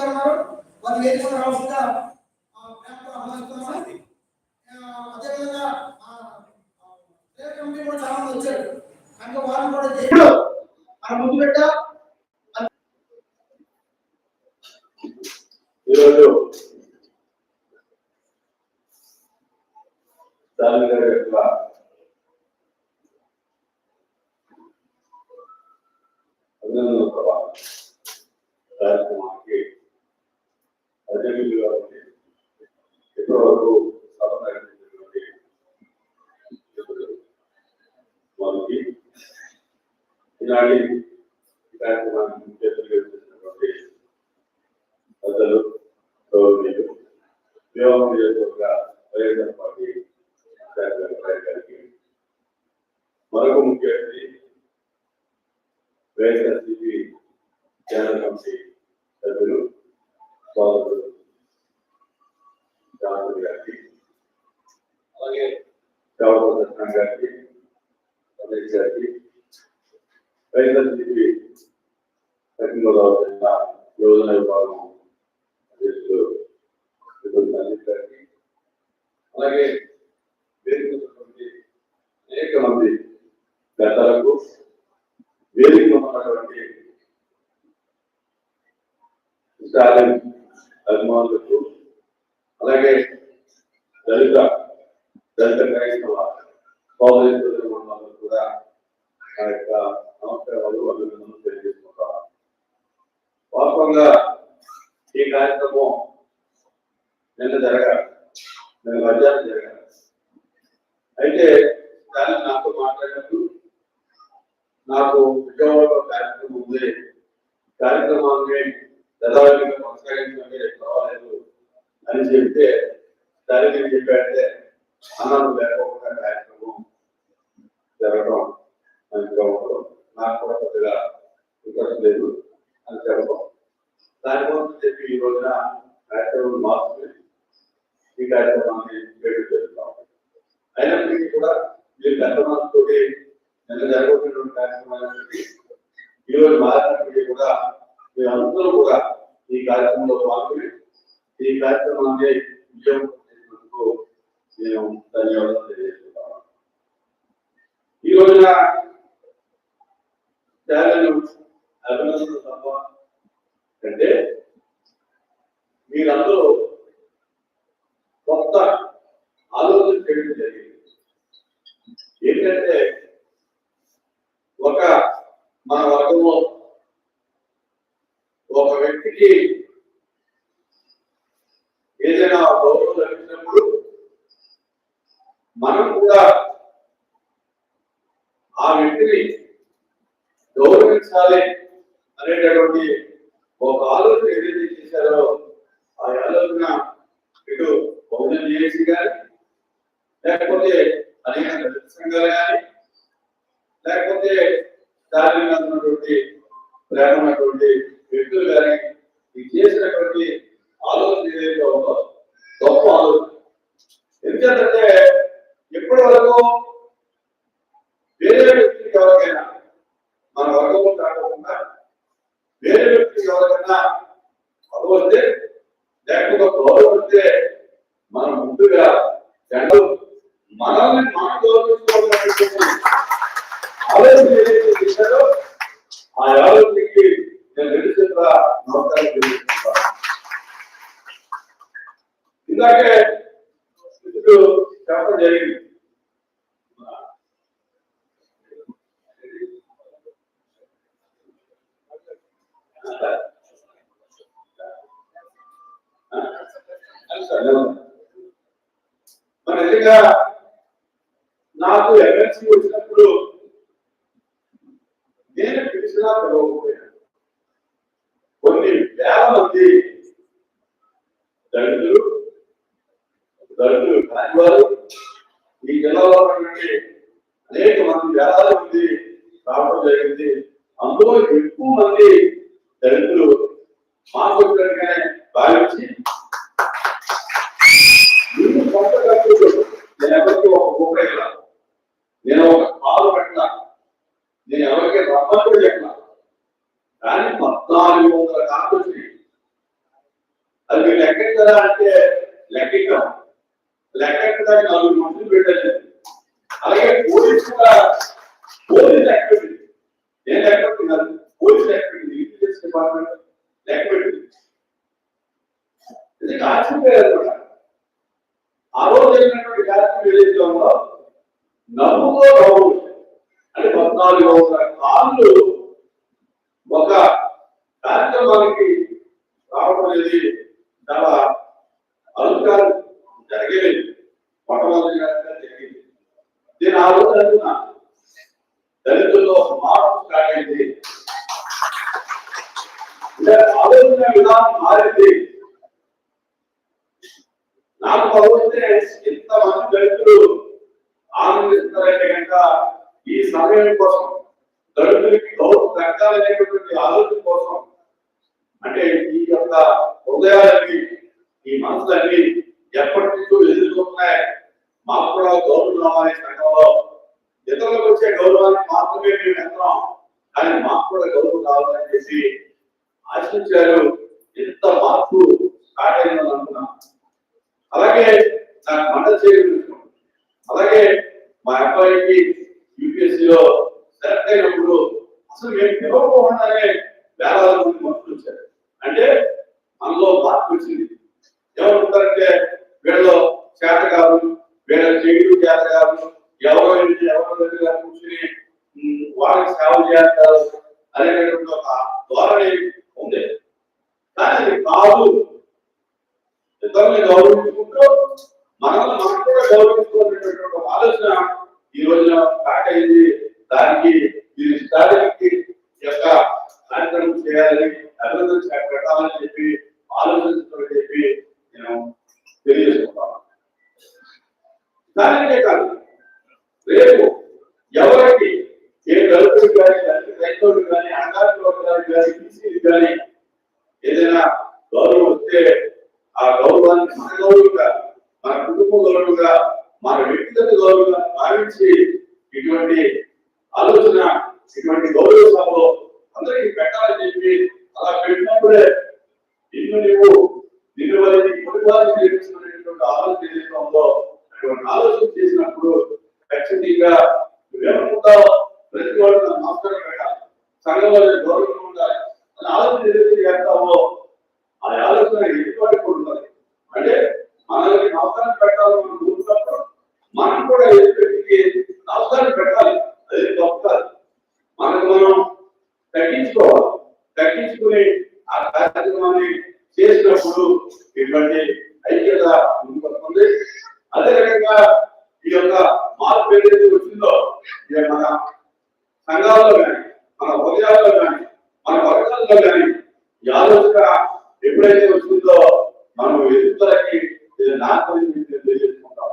ఇంకా ఉన్నారు. వాళ్ళు వేదిక రావాల్సిందిగా ఆ, జ్ఞాపకం ఆహ్వానిస్తున్నాము. ఆ, అదేవిధంగా ఆ, ఆ, ప్రేయర్ కమిటీ కూడా చాలా మంది వచ్చారు. కనుక వాళ్ళు కూడా చేయ- ఇప్పుడు మన ముందు పెట్ట? ఈరోజు స్టాలిన్ గారి యొక్క అభినందన సభ కార్యక్రమానికి అధ్యక్షులుగా కాబట్టి ఇప్పటివరకు సభ నడిపించినటువంటి వారికి ఈనాటి ఈ చేసినటువంటి గౌరవనీయులు నియోజకవర్గ వైఎస్ఆర్ పార్టీ గారికి మరొక ముఖ్య అతిథి వైఎస్ఆర్సీపీ జనరల్ కమిటీ సభ్యులు స్వాగతం. జానపతి గారికి అలాగే చౌక సత్యనారాయణ గారికి రమేష్ గారికి వైఎస్ఆర్సీపీ పశ్చిమ గోదావరి జిల్లా యోజన విభాగం అధ్యక్షులు శ్రీమతి అనిల్ గారికి అలాగే వేదిక ఉన్నటువంటి అనేక మంది పెద్దలకు వేదిక ఉన్నటువంటి స్టాలిన్ అభిమానులకు అలాగే దళిత దళిత క్రైస్తవ సోదరి మండలకు కూడా ఆ యొక్క నమస్కారాలు అభినందనలు తెలియజేసుకుంటాను వాస్తవంగా ఈ కార్యక్రమం నిన్న జరగాలి. నిన్న మధ్యాహ్నం జరగాలి. అయితే దాన్ని నాతో మాట్లాడినప్పుడు నాకు విజయవాడలో కార్యక్రమం ఉంది. కార్యక్రమాన్ని యథావిధిగా కొనసాగించండి పర్వాలేదు అని చెప్తే దానికి నేను చెప్పాడంటే అన్నం లేకపోకుండా కార్యక్రమం జరగడం మంచిగా ఉండడం నాకు కూడా కొద్దిగా ఇంట్రెస్ట్ లేదు అని చెప్పడం. దానికోసం చెప్పి ఈ రోజున కార్యక్రమం మార్చుకుని ఈ కార్యక్రమాన్ని వేడు చేస్తాం అయినప్పటికీ కూడా మీరు పెద్ద మనసుతోటి నిన్న జరగబోతున్న కార్యక్రమాలన్నిటి ఈరోజు మారినప్పటికీ కూడా మీరందరూ కూడా ఈ కార్యక్రమంలో పాల్గొని ఈ కార్యక్రమాన్ని విజయం చేసినందుకు మేము ధన్యవాదాలు తెలియజేస్తున్నాను. ఈ రోజున శాలను అభినందన సభ అంటే మీరందరూ కొత్త ఆలోచన చేయడం జరిగింది. ఏంటంటే ఒక మన వర్గంలో ఒక వ్యక్తికి ఏదైనా గౌరవం లభించినప్పుడు మనం కూడా ఆ వ్యక్తిని గౌరవించాలి అనేటటువంటి ఒక ఆలోచన ఏదైతే చేశారో ఆ ఆలోచన ఇటు బహుజన జేఏసీ కానీ లేకపోతే అనేక సంఘాలు కానీ లేకపోతే దాని మీద ఉన్నటువంటి ప్రేమటువంటి వ్యక్తులు కానీ ఇది చేసినటువంటి ఆలోచన ఏదైతే ఉందో గొప్ప ఆలోచన ఎందుకంటే ఎప్పటి వరకు వేరే వ్యక్తికి ఎవరికైనా మన వర్గం కాకుండా వేరే వ్యక్తికి ఎవరికైనా అదవస్తే లేకపోతే గౌరవం వస్తే మనం ముందుగా జెండలు మనల్ని మనం గౌరవించుకోవాలని ఆలోచన ఏదైతే చేశారో ఆ ఆలోచనకి నేను రెండు చేతుల నమస్కారం తెలియజేస్తున్నాను ఇందాకే ఇప్పుడు చెప్పడం జరిగింది. మరి నిజంగా నాకు ఎమ్మెల్సీ వచ్చినప్పుడు నేను పిలిచినా పిలవకపోయాను కొన్ని వేల మంది దళితులు దళితులు. కాని వారు ఈ జిల్లాలో ఉన్నటువంటి అనేక మంది వేలాది మంది రావడం జరిగింది. అందులో ఎక్కువ మంది దళితులు మాకు వచ్చినట్టుగానే భావించి నేను సొంత ఖర్చులు నేను ఎవరికి ఒక రూపాయి ఇవ్వను. నేను ఒక పాలు పెట్టినా నేను ఎవరికి రమ్మని కూడా చెప్పినా కానీ పద్నాలుగు వందల కాకపోతే లెక్కించారా అంటే లెక్కించాం లెక్కెట్టడానికి నాలుగు మనుషులు పెట్టాలి అలాగే పోలీసు కూడా పోలీస్ యాక్టివిటీ ఏం లెక్క పెట్టుకున్నారు పోలీస్ యాక్టివిటీ ఇంటెలిజెన్స్ డిపార్ట్మెంట్ లెక్క పెట్టింది ఇది ఆశ్చర్యపోయారు ఆ రోజు జరిగినటువంటి కార్యక్రమం ఏదైతే నమ్ముతో రావు అంటే పద్నాలుగు వందల కార్లు ఒక కార్యక్రమానికి రావడం అనేది చాలా అలంకారం జరిగేది మొట్టమొదటిగా జరిగింది నేను ఆ రోజు అనుకున్నా దళితుల్లో ఒక మార్పు స్టార్ట్ అయింది అంటే ఆలోచన విధానం మారింది. నాకు భగవంతే ఎంతమంది దళితులు ఆనందిస్తారంటే కనుక ఈ సమయం కోసం దళితులకి గౌరవ దక్కాలనేటువంటి ఆలోచన కోసం అంటే ఈ యొక్క హృదయాలన్నీ ఈ మనసులన్నీ ఎప్పటి నుంచో ఎదుర్కొన్నాయి మాకు కూడా గౌరవం రావాలి సంఘంలో. ఇతరులకు వచ్చే గౌరవాన్ని మాత్రమే మేము వెళ్తాం కానీ మాకు కూడా గౌరవం కావాలని చెప్పి ఆశించారు ఎంత మార్పు స్టార్ట్ అనుకున్నాం అలాగే నాకు మండల చేయడం అలాగే మా అబ్బాయికి యూపీఎస్సీలో సెలెక్ట్ అయినప్పుడు అసలు మేము పిలవకుండానే వేలాది మంది మనుషులు వచ్చారు. అంటే మనలో మార్పు వచ్చింది. ఏమనుకుంటారంటే వీళ్ళు చేత కాదు వీళ్ళ చేయడం చేత కాదు ఎవరో ఇంటి ఎవరో దగ్గర కూర్చుని వాళ్ళకి సేవ చేస్తారు. అనేటువంటి ఒక ధోరణి ఉంది. దానికి కాదు. ఇతరుల్ని గౌరవించుకుంటూ మనల్ని మనం కూడా గౌరవించుకునేటువంటి ఒక ఆలోచన ఈ రోజున స్టార్ట్ అయింది. దానికి ఇది స్టార్టింగ్ యొక్క కార్యక్రమం చేయాలని అభివృద్ధి పెట్టాలని చెప్పి ఆలోచించడం చెప్పి నేను తెలియజేసుకుంటాను దానికే కాదు రేపు ఎవరికి ఏ దళితులు కానీ దళిత రైతులు కానీ అనాథ కానీ బీసీలు కానీ ఏదైనా గౌరవం వస్తే కుటుంబానికి మన గౌరవంగా మన కుటుంబ గౌరవంగా మన వ్యక్తిగత గౌరవంగా భావించి ఇటువంటి ఆలోచన ఇటువంటి గౌరవ సభలో అందరికీ పెట్టాలని చెప్పి అలా పెట్టినప్పుడే నిన్ను నువ్వు నిన్ను వారికి కుటుంబానికి నేర్చుకునేటువంటి ఆలోచన ఏదైతే అటువంటి ఆలోచన చేసినప్పుడు ఖచ్చితంగా నువ్వేమనుకుంటావు ప్రతి వాళ్ళు నా నమస్కారం పెట్టాలి. సంఘంలో నేను గౌరవంగా ఉండాలి. అని ఆలోచన ఏదైతే చేస్తామో ఆ ఆలోచన ఎటువంటి ఉండాలి. అంటే మనల్ని అవసరం పెట్టాలని మనం కోరుకున్నప్పుడు మనం కూడా ఎదుటి అవసరం పెట్టాలి. అది గొప్ప. మనకు మనం తగ్గించుకోవాలి. తగ్గించుకుని ఆ కార్యక్రమాన్ని చేసినప్పుడు ఇటువంటి ఐక్యత ముందుకొస్తుంది. అదే రకంగా ఈ యొక్క మార్పు ఏదైతే వచ్చిందో ఇది మన సంఘాల్లో కానీ మన హృదయాల్లో కానీ మన వర్గాల్లో కానీ ఈ ఆలోచన ఎప్పుడైతే వచ్చిందో మనం ఎదుగుదలకి ఇది నాయకుని తెలియజేసుకుంటాం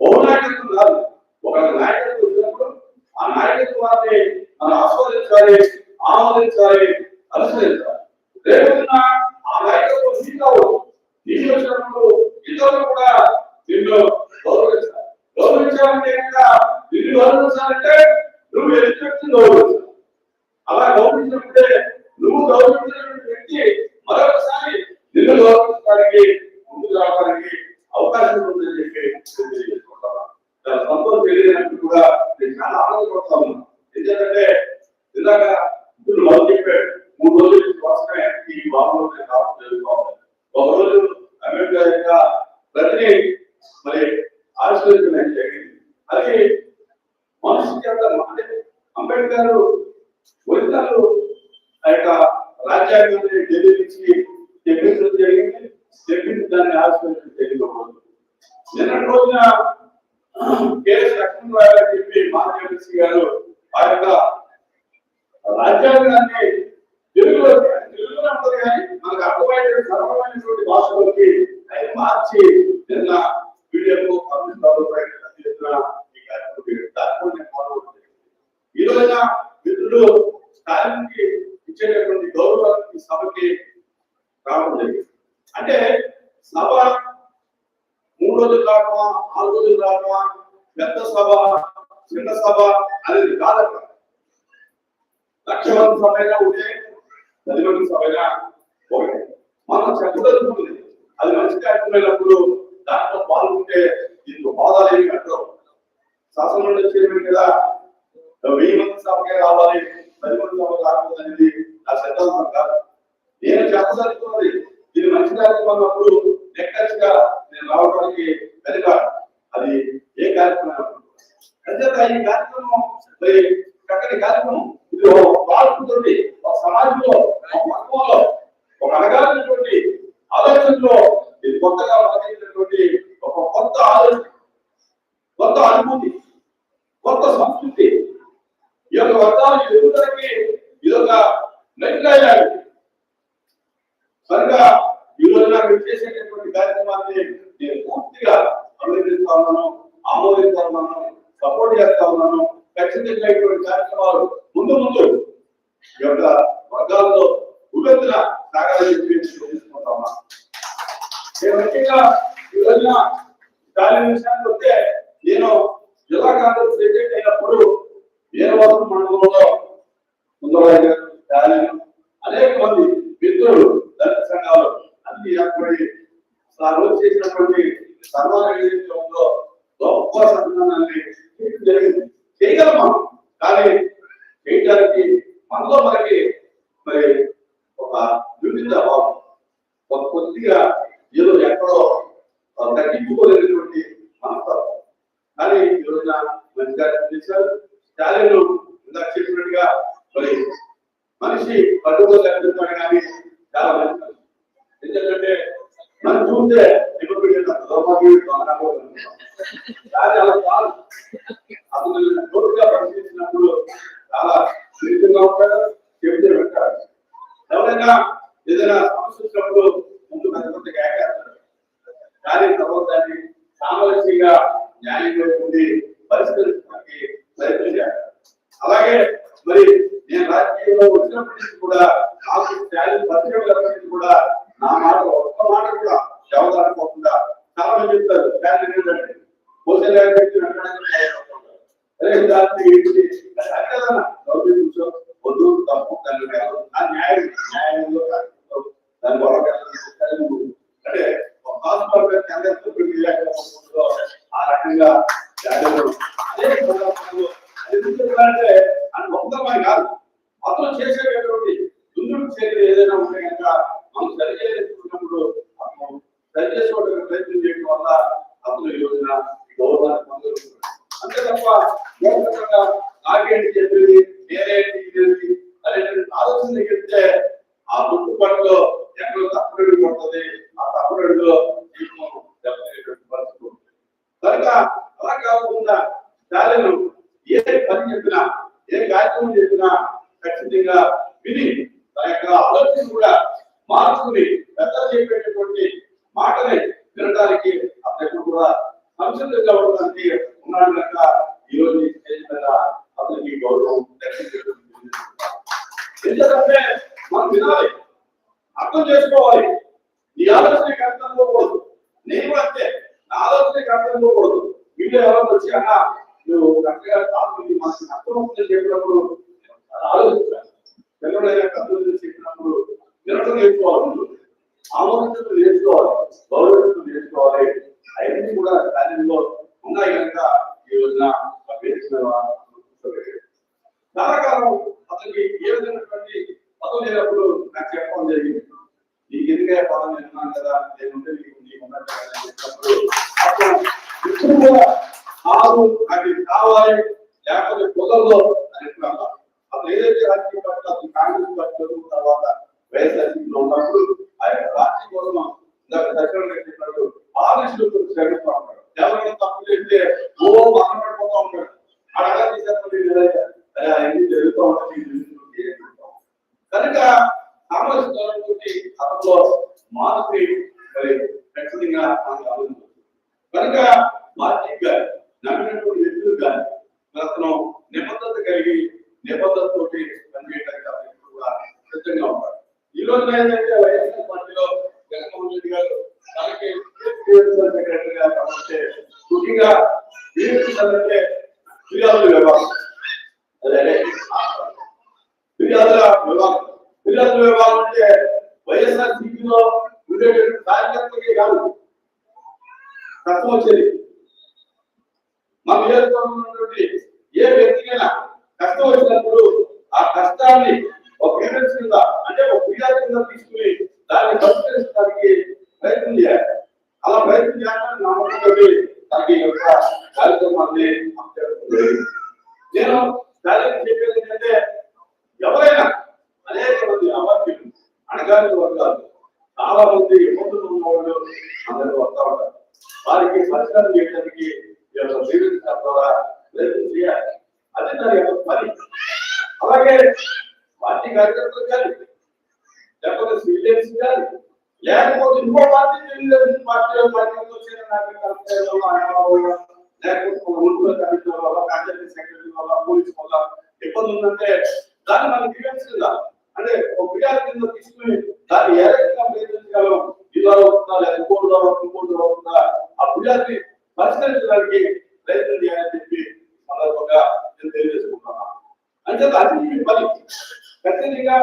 పౌనాయకత్వం కాదు ఒక నాయకత్వం వచ్చినప్పుడు ఆ నాయకత్వాన్ని మనం ఆస్వాదించాలి ఆమోదించాలి అనుసరించాలి రేపొద్దున ఆ నాయకత్వం నీకు నీకు వచ్చినప్పుడు ఇతరులు కూడా నిన్ను గౌరవించాలి గౌరవించాలంటే కనుక నిన్ను గౌరవించాలంటే నువ్వు ఎదుటి గౌరవించాలి అలా నువ్వు గౌరవించినటువంటి వ్యక్తి మరొకసారి నిన్ను గౌరవించడానికి ముందుకు రావడానికి అవకాశం ఉందని చెప్పి నేను తెలియజేసుకుంటాను చాలా సంతోషం తెలియనప్పుడు కూడా నేను చాలా ఆనందపడతా ఉన్నాను ఎందుకంటే ఇందాక ఇప్పుడు వాళ్ళు చెప్పాడు మూడు రోజుల కోసమే ఈ బాబు రావడం జరుగుతుంది ఒక రోజు అంబేద్కర్ యొక్క ప్రతిని మరి ఆశీర్వదించడం జరిగింది. అది మనిషి చేత అంటే అంబేద్కర్ ఒరిజినల్ ఆ యొక్క రాజ్యాంగాన్ని ఢిల్లీ నుంచి తెప్పించడం జరిగింది. తెప్పించి దాన్ని ఆవిష్కరించడం జరిగింది. నిన్నటి రోజున కేఎస్ లక్ష్మణరావు గారు చెప్పి మాధవసి గారు ఆ యొక్క రాజ్యాంగాన్ని తెలుగులో ఉంటుంది కానీ మనకు అర్థమైన సరళమైనటువంటి భాషలోకి ఆయన మార్చి నిన్న పీడిఎఫ్ పంపిస్తారు చేసిన ఈ కార్యక్రమం దాంట్లో నేను పాల్గొనలేదు. ఈ రోజున మిత్రులు స్టాలిన్కి ఇచ్చేటటువంటి గౌరవానికి ఈ సభకి రావడం జరిగింది అంటే సభ మూడు రోజులు రావడమా నాలుగు రోజులు రావడమా పెద్ద సభ చిన్న సభ అనేది కాదట లక్ష మంది సభ అయినా ఒకటే పది మంది సభ అయినా ఒకటే మనం చెప్పదలుచుకుంది కార్యక్రమమైనప్పుడు దాంట్లో పాల్గొంటే దీనికి హోదాలు ఏమి అంటారు శాసనంలో చైర్మన్ కదా వెయ్యి మంది సభకే రావాలి పది మంది సభ రాకూడదు అనేది నా సిద్ధాంతం కాదు నేను చెప్పదలుచుకున్నది ఇది మంచి కార్యక్రమం అన్నప్పుడు లెక్కలుగా నేను రావడానికి వెనకాడు అది ఏ కార్యక్రమం అంతేత ఈ కార్యక్రమం మరి చక్కని కార్యక్రమం ఇది ఒక పాల్గొంటుంది ఒక సమాజంలో ఒక మతంలో ఒక అనగానటువంటి ఆలోచనలో ఇది కొత్తగా మొదలైనటువంటి ఒక కొత్త ఆలోచన కొత్త అనుభూతి కొత్త సంస్కృతి ఈ యొక్క వర్గాల ఎదుగుదలకి ఇదొక మెట్లయ్యాడు కనుక ఈ రోజున మీరు చేసేటటువంటి కార్యక్రమాన్ని నేను పూర్తిగా అభినందిస్తా ఉన్నాను ఆమోదిస్తా ఉన్నాను సపోర్ట్ చేస్తా ఉన్నాను ఖచ్చితంగా ఇటువంటి కార్యక్రమాలు ముందు ముందు ఈ యొక్క వర్గాలతో ఉగెత్తున సాగాలని చెప్పి తెలుసుకుంటా ఉన్నా నేను ముఖ్యంగా ఈ రోజున విషయానికి వస్తే నేను జిల్లా కాంగ్రెస్ ప్రెసిడెంట్ అయినప్పుడు వీరవాసం మండలంలో ముందరాజు గారు స్టాలిన్ అనేక మంది మిత్రులు దళిత సంఘాలు అన్ని ఏర్పడి ఆ రోజు చేసినటువంటి సన్మానం ఏదైతే గొప్ప సన్మానాన్ని జరిగింది. చేయగలమా? కానీ చేయడానికి మనలో మనకి మరి ఒక వివిధ భావం. ఒక కొద్దిగా ఏదో ఎక్కడో తగ్గించుకోలేనటువంటి మనస్తత్వం కానీ ఈ రోజున మంచిగా చేశారు స్టాలిన్ ఇందాక చెప్పినట్టుగా మరి మనిషి పట్టుదల కనిపిస్తాడు కానీ చాలా మంచి ఎందుకంటే మనం చూస్తే ఇప్పుడు దౌర్భాగ్యుడు కాదు. అతను పరిశీలించినప్పుడు చాలా సున్నితంగా ఉంటారు చెబితే ఎవరైనా ఏదైనా సమస్య వచ్చినప్పుడు ముందు పెద్ద పెద్ద కానీ తర్వాత సామరస్యంగా న్యాయంగా ఉండి పరిష్కరించడానికి ప్రయత్నం చేయాలి. అలాగే మరి నేను రాజకీయంలో వచ్చినప్పటి నుంచి కూడా నాకు ఛాలెంజ్ పరిచయం కూడా నా మాట ఒక్క మాట కూడా వ్యవహారం వ్యవధానపోకుండా చాలా మంది చెప్తారు ఛాలెంజ్ ఏంటంటే పోతే వ్యక్తి అదే దాన్ని కూర్చో. వద్దు తప్పు దాన్ని న్యాయం న్యాయంలో దాన్ని దాని అంటే ఒక హాస్పిటల్ ఆ రకంగా అదే సందర్భంలో అది కాదు. అతను చేసేటటువంటి దుందుడు చర్యలు ఏదైనా ఉంటే కనుక మనం సరి చేసుకున్నప్పుడు అతను సరి చేసుకోవడానికి ప్రయత్నం చేయడం వల్ల అతను ఈ రోజున ఈ గౌరవాన్ని పొందగలుగుతున్నాడు అంతే తప్ప మూర్ఖంగా నాకేంటి చెప్పేది నేనేంటి ఇదేంటి అనేటువంటి ఆలోచన చెప్తే ఆ దుట్టుపట్లో ఎక్కడో తప్పుడు పడుతుంది ఆ తప్పుడులో జీవితం దెబ్బతినేటువంటి పరిస్థితి ఉంటుంది. కనుక అలా కాకుండా స్టాలిన్ ఏ పని చెప్పినా ఏ కార్యక్రమం చెప్పినా ఖచ్చితంగా విని తన యొక్క ఆలోచన కూడా మార్చుకుని పెద్దలు చెప్పేటటువంటి మాటని వినడానికి అతను కూడా సంసిద్ధంగా ఉండడానికి ఉన్నాడు కనుక ఈ రోజు ఈ స్టేజ్ మీద అతనికి గౌరవం దక్కించేటువంటి ఎందుకంటే మనం వినాలి అర్థం చేసుకోవాలి నీ ఆలోచనకి అర్థం పోకూడదు నేను అంతే నా ఆలోచనకి అర్థం పోకూడదు వీళ్ళు ఎవరో వచ్చి అన్న నువ్వు కరెక్ట్గా తాను మనకి అర్థం అవుతుంది చెప్పినప్పుడు ఆలోచించాను పిల్లలైనా అర్థం చెప్పినప్పుడు వినడం నేర్చుకోవాలి ముందు. ఆలోచించడం నేర్చుకోవాలి గౌరవించడం నేర్చుకోవాలి అవన్నీ కూడా దానిలో ఉన్నాయి కనుక ఈ రోజున చాలా కాలం అతనికి ఏ విధమైనటువంటి పదం లేనప్పుడు నాకు చెప్పడం జరిగింది. నీకు ఎందుకే పదం విన్నాను కదా? లేకుంటే నీకు నీకు ఉన్నట్టు కదా చెప్పినప్పుడు అప్పుడు ఎప్పుడు నాకు ఇది కావాలి లేకపోతే కుదరదు అని చెప్పినాను అతను ఏదైతే రాజకీయ పార్టీ అతను కాంగ్రెస్ పార్టీ తర్వాత వైఎస్ఆర్సీపీలో ఉన్నప్పుడు ఆ యొక్క పార్టీ కోసం ఇందాక దర్శనం చెప్పినట్టు ఆలోచనలు శ్రమిస్తూ ఉంటాడు ఎవరైనా తప్పు చేస్తే ఓ మాట్లాడిపోతూ ఉంటాడు అడగా తీసేస్తుంది అదే అన్ని జరుగుతూ ఉంటుంది ఇది జరుగుతుంది, ఇది జరుగుతుంది. కనుక సామాజిక అతనిలో మార్పు మరి ఖచ్చితంగా మనకు అందుతుంది. కనుక మార్చిగా నమ్మినటువంటి వ్యక్తులు కానీ అతను నిబద్ధత కలిగి నిబద్ధతతో పనిచేయడానికి అతను ఎప్పుడు కూడా సిద్ధంగా ఉంటాడు ఈ రోజున ఏంటంటే వైఎస్ఆర్ పార్టీలో జగన్మోహన్ రెడ్డి గారు తనకి సెక్రటరీగా కాబట్టి ముఖ్యంగా అంటే ఫిర్యాదుల విభాగం అదే ఫిర్యాదుల విభాగం ఉండేటటువంటి విభాగం కార్యకర్తలకే కాదు. కష్టం వచ్చేది మా నియోజకవర్గంలో ఉన్నటువంటి ఏ వ్యక్తికైనా కష్టం వచ్చినప్పుడు ఆ కష్టాన్ని ఒక పేరెంట్స్ కింద అంటే ఒక ఫిర్యాదు కింద తీసుకుని దాన్ని పరిష్కరించడానికి ప్రయత్నం చేయాలి. అలా ప్రయత్నం చేయాలని నమ్మకంతో తనకి యొక్క కార్యక్రమాన్ని నేను దానికి చెప్పేది ఏంటంటే ఎవరైనా అనేక మంది అవార్డులు అణగారిన వర్గాలు చాలా మంది ఇబ్బందులు ఉన్న వాళ్ళు అందరూ వస్తా ఉంటారు. వారికి పరిష్కారం చేయడానికి ద్వారా ప్రయత్నం చేయాలి. అది దాని యొక్క పని. అలాగే పార్టీ కార్యకర్తలు కానీ లేకపోతే సివిలియన్స్ కానీ లేకపోతే ఇంకో పార్టీ తెలుగుదేశం పార్టీ పార్టీకి వచ్చిన లేకపోతే మున్సిపల్ కమిటీ వల్ల పంచాయతీ సెక్రటరీ వల్ల పోలీస్ వల్ల ఇబ్బంది ఉందంటే దాన్ని మనం గ్రీవెన్స్ కదా అంటే ఒక ఫిర్యాదు కింద తీసుకుని దాన్ని ఏ రకంగా ప్రయత్నించగలం ఇలా అవుతుందా లేదా ఇంకోటి అవుతుందా ఇంకోటి అవుతుందా ఆ ఫిర్యాదుని పరిష్కరించడానికి ప్రయత్నం చేయాలని చెప్పి సందర్భంగా నేను తెలియజేసుకుంటున్నాను. అంటే అది మీ పని. ఖచ్చితంగా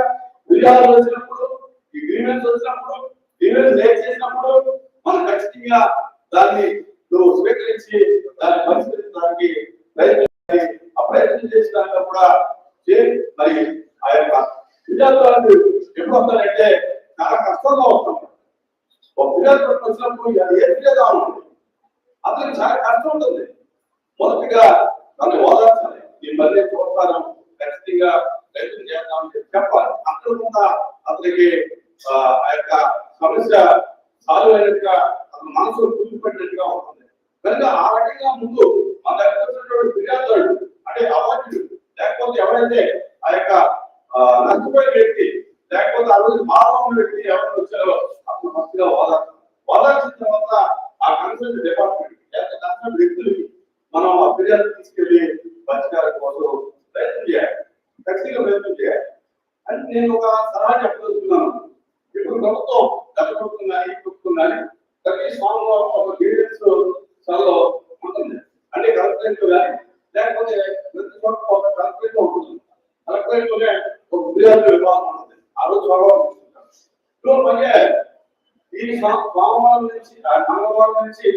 ఫిర్యాదులు వచ్చినప్పుడు ఈ గ్రీవెన్స్ వచ్చినప్పుడు గ్రీవెన్స్ లేట్ చేసినప్పుడు మనం ఖచ్చితంగా దాన్ని నువ్వు స్వీకరించి దాన్ని పరిష్కరించడానికి ప్రయత్నం ఆ ప్రయత్నం చేసినాక కూడా మరి ఆ యొక్క విద్యార్థులకు ఎప్పుడు వస్తారంటే చాలా కష్టంగా వస్తుంది ఒక విద్యార్థులకు వచ్చినప్పుడు ఏ ఫిర్యాదు ఉంటుంది అతనికి చాలా కష్టం ఉంటుంది. మొదటిగా నన్ను ఓదార్చాలి. ఈ మళ్ళీ చూస్తాను. ఖచ్చితంగా రైతులు చేద్దామని చెప్పి చెప్పాలి. అక్కడ కూడా అతనికి ఆ యొక్క సమస్య సాల్వ్ అయినట్టుగా అతని మనసులో కూర్చుపెట్టినట్టుగా ఉంటుంది. కనుక ఆ రకంగా ముందు మన దగ్గర వచ్చినటువంటి ఫిర్యాదుదారుడు అంటే అవార్డు లేకపోతే ఎవరైతే ఆ యొక్క నష్టపోయిన వ్యక్తి లేకపోతే ఆ రోజు బాగా వ్యక్తి ఎవరు వచ్చారో అతను మంచిగా ఓదార్చాలి ఓదార్చిన తర్వాత ఆ కన్సల్ట్ డిపార్ట్మెంట్ లేకపోతే కన్సల్ట్ వ్యక్తులకి మనం ఆ ఫిర్యాదు తీసుకెళ్ళి పరిష్కారం కోసం ప్రయత్నం చేయాలి. ఖచ్చితంగా ప్రయత్నం చేయాలి. అని నేను ఒక సలహా చెప్పదలుచుకున్నాను. ఇప్పుడు ప్రభుత్వం గత ప్రభుత్వం కానీ ఈ ప్రభుత్వం కానీ ప్రతి స్వామిలో ఒక గ్రీవెన్స్ సభలో ఉంటుంది. అంటే కలెక్టరేట్ కానీ లేకపోతే ప్రతి చోట ఒక కలెక్టరేట్ ఉంటుంది. కలెక్టరేట్లోనే ఒక ఫిర్యాదు విభాగం ఉంటుంది ఆ రోజు భగవాన్ తీసుకుంటారు మళ్ళీ ఈ సోమవారం నుంచి మంగళవారం నుంచి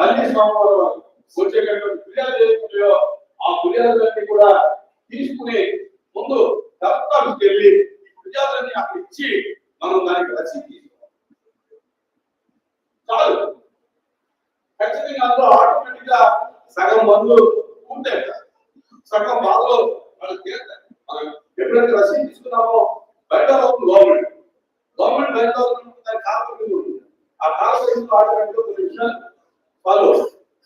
మళ్ళీ సోమవారం వచ్చేటటువంటి ఫిర్యాదు చేసుకుంటాయో ఆ ఫిర్యాదులన్నీ కూడా తీసుకుని ముందు కలెక్టర్కి వెళ్ళి ఫిర్యాదులన్నీ అక్కడ ఇచ్చి మనం దానికి రచి తీసుకోవాలి. చాలు. ఖచ్చితంగా అందులో ఆటోమేటిక్గా సగం మందు ఉంటాయి సగం బాధలు వాళ్ళు తీరుతాయి మనం ఎప్పుడైతే రసీదు తీసుకున్నామో బయట అవుతుంది గవర్నమెంట్ గవర్నమెంట్ బయట అవుతుంది దాని కాలం ఉంటుంది ఆ కాలం ఆటోమేటిక్ కొన్ని విషయాలు ఫాలో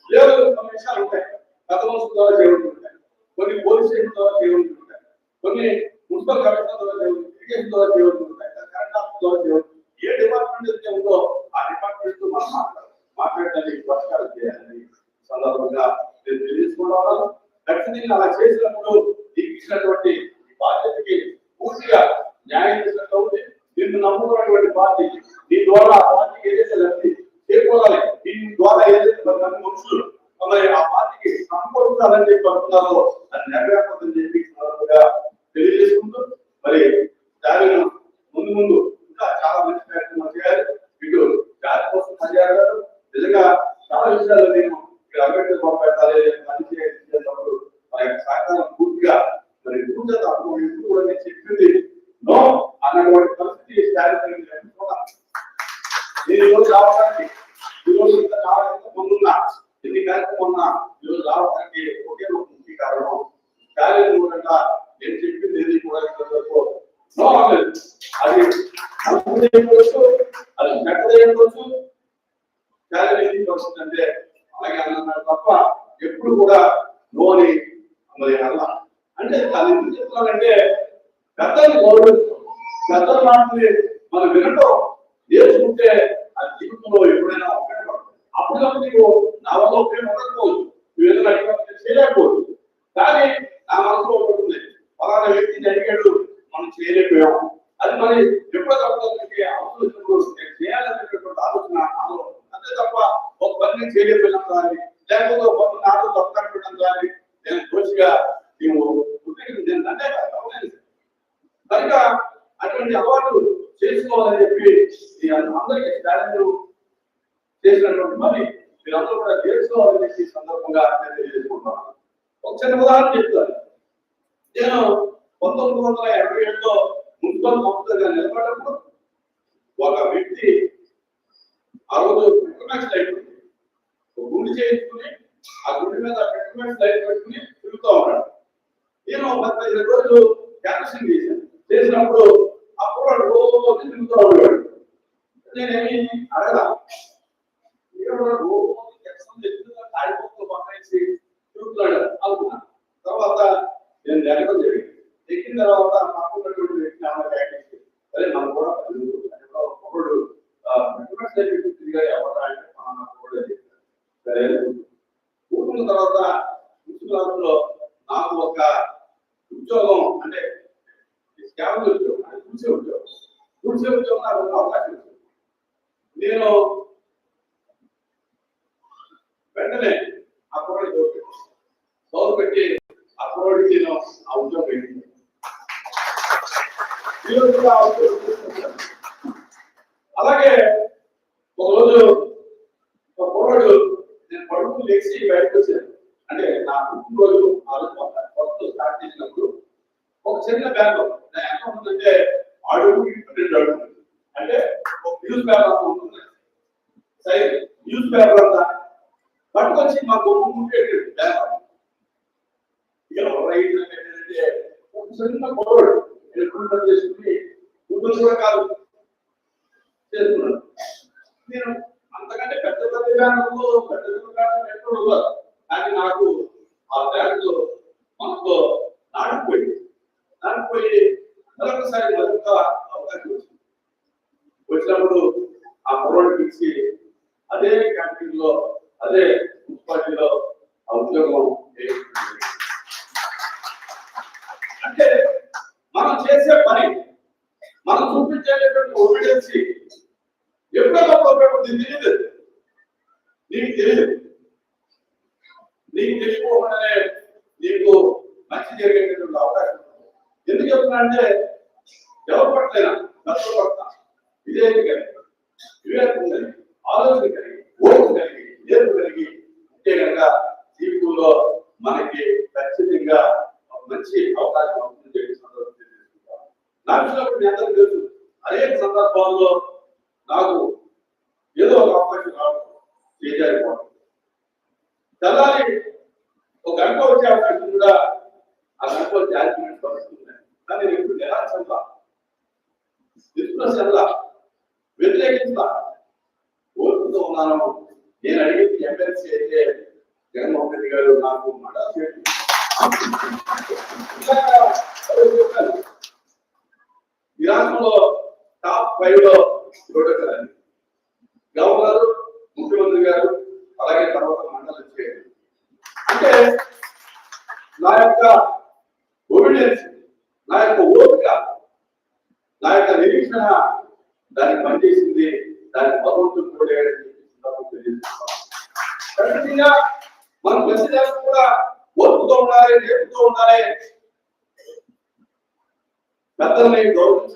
లేదు కొన్ని విషయాలు ఉంటాయి గత మనుషుల ద్వారా చేయబడుతుంటాయి కొన్ని పోలీస్ స్టేషన్ ద్వారా చేయబడుతుంటాయి కొన్ని మున్సిపల్ కమిషనర్ ద్వారా చేయబడుతుంటాయి ఇరిగేషన్ ద్వారా చేయబడుతుంటాయి కరెంట్ ఆఫీస్ ద్వారా చేయబడుతుంటాయి ఏ డిపార్ట్మెంట్ అయితే ఉందో ఆ డిపార్ట్మెంట్తో మనం మాట్లాడాలి మాట్లాడడానికి పరిష్కారం చేయాలని సందర్భంగా నేను తెలియజేసుకోవడం ఖచ్చితంగా అలా చేసినప్పుడు దీనికి ఇచ్చినటువంటి ఈ బాధ్యతకి పూర్తిగా న్యాయం చేసినట్టు అవుతుంది దీన్ని నమ్ముకున్నటువంటి పార్టీ దీని ద్వారా ఆ పార్టీకి ఏదైతే లబ్ధి చేరుకోవాలి దీని ద్వారా ఏదైతే మంది మనుషులు మరి ఆ పార్టీకి సంపొందాలని చెప్పి అనుకున్నారో అది నెరవేర్పదని చెప్పి తెలియజేసుకుంటూ మరి దానిని ముందు ముందు ఇంకా చాలా మంచి కార్యక్రమాలు చేయాలి. ఇటు జాతి కోసం పనిచేయాలి నిజంగా చాలా విషయాలు నేను ఇక్కడ అంబేద్కర్ బాబు పెట్టాలి పని మన యొక్క సహకారం పూర్తిగా మరి పూర్తిగా అప్పుడు ఇప్పుడు కూడా నేను చెప్పింది నో అన్నటువంటి పరిస్థితి నేను ఈరోజు రావడానికి పక్కన చేయలేదు వెళ్ళడం కానీ లేకపోతే ఒక నాతో తప్పకపోవడం కానీ నేను కోచ్గా మేము అంటే కనుక అటువంటి అలవాటు చేసుకోవాలని చెప్పి అందరికీ ఛాలెంజ్ చేసినటువంటి మరి మీరందరూ కూడా చేసుకోవాలని చెప్పి సందర్భంగా నేను తెలియజేసుకుంటున్నాను. ఒక చిన్న ఉదాహరణ చెప్తాను. ఇప్పటి వరకు తాడిపోతూ తర్వాత నేను ఎక్కడం జరిగింది. ఎక్కిన తర్వాత బయటకు వచ్చింది అంటే నా పుట్టినరోజు ఆ రోజు కొత్త స్టార్ట్ చేసినప్పుడు ఒక చిన్న బ్యాగ్ నా అకౌంట్ అంటే అడుగు అంటే ఒక న్యూస్ బ్యాగ్ ఒబిడియన్స్ ఎప్పుడైనా పొరపాటు తెలియదు నీకు తెలియదు నీకు తెలియకపోవడం నీకు మంచి జరిగేటటువంటి అవకాశం. ఎందుకు చెప్తున్నా అంటే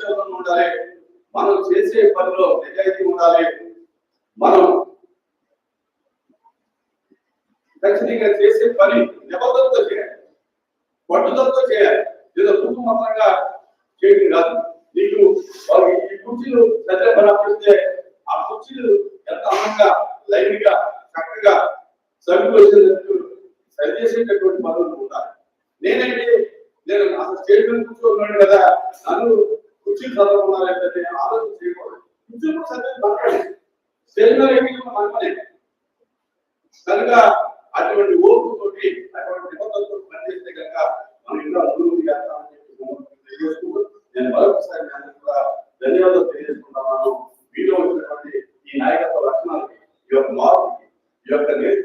నిష్ఠావం ఉండాలి. మనం చేసే పనిలో నిజాయితీ ఉండాలి. మనం ఖచ్చితంగా చేసే పని నిబద్ధతతో చేయాలి. పట్టుదలతో చేయాలి. లేదా కుటుంబంగా చేయడం కాదు. నీకు ఈ కుర్చీలు చదివే పని అప్పిస్తే ఆ కుర్చీలు ఎంత అందంగా లైన్గా చక్కగా సభ్యులు వచ్చేటట్టు సరిచేసేటటువంటి పనులు ఉండాలి. నేనైతే నేను అసలు స్టేట్మెంట్ కూర్చోన్నాడు కదా. నన్ను కూర్చుని చదవకుండా లేకపోతే ఆలోచన చేయకూడదు. కుర్చీ కూడా చదివి పక్కలేదు శరీరం కనుక అటువంటి ఓపు తోటి అటువంటి నిబంధనతో పనిచేస్తే కనుక మనం ఇంకా అభివృద్ధి చేస్తామని చెప్పి తెలియజేస్తూ నేను మరొకసారి నేను కూడా ధన్యవాదాలు తెలియజేసుకుంటున్నాను. మీలో వచ్చినటువంటి ఈ నాయకత్వ లక్షణాలకి ఈ యొక్క మార్పుకి ఈ యొక్క నేర్చు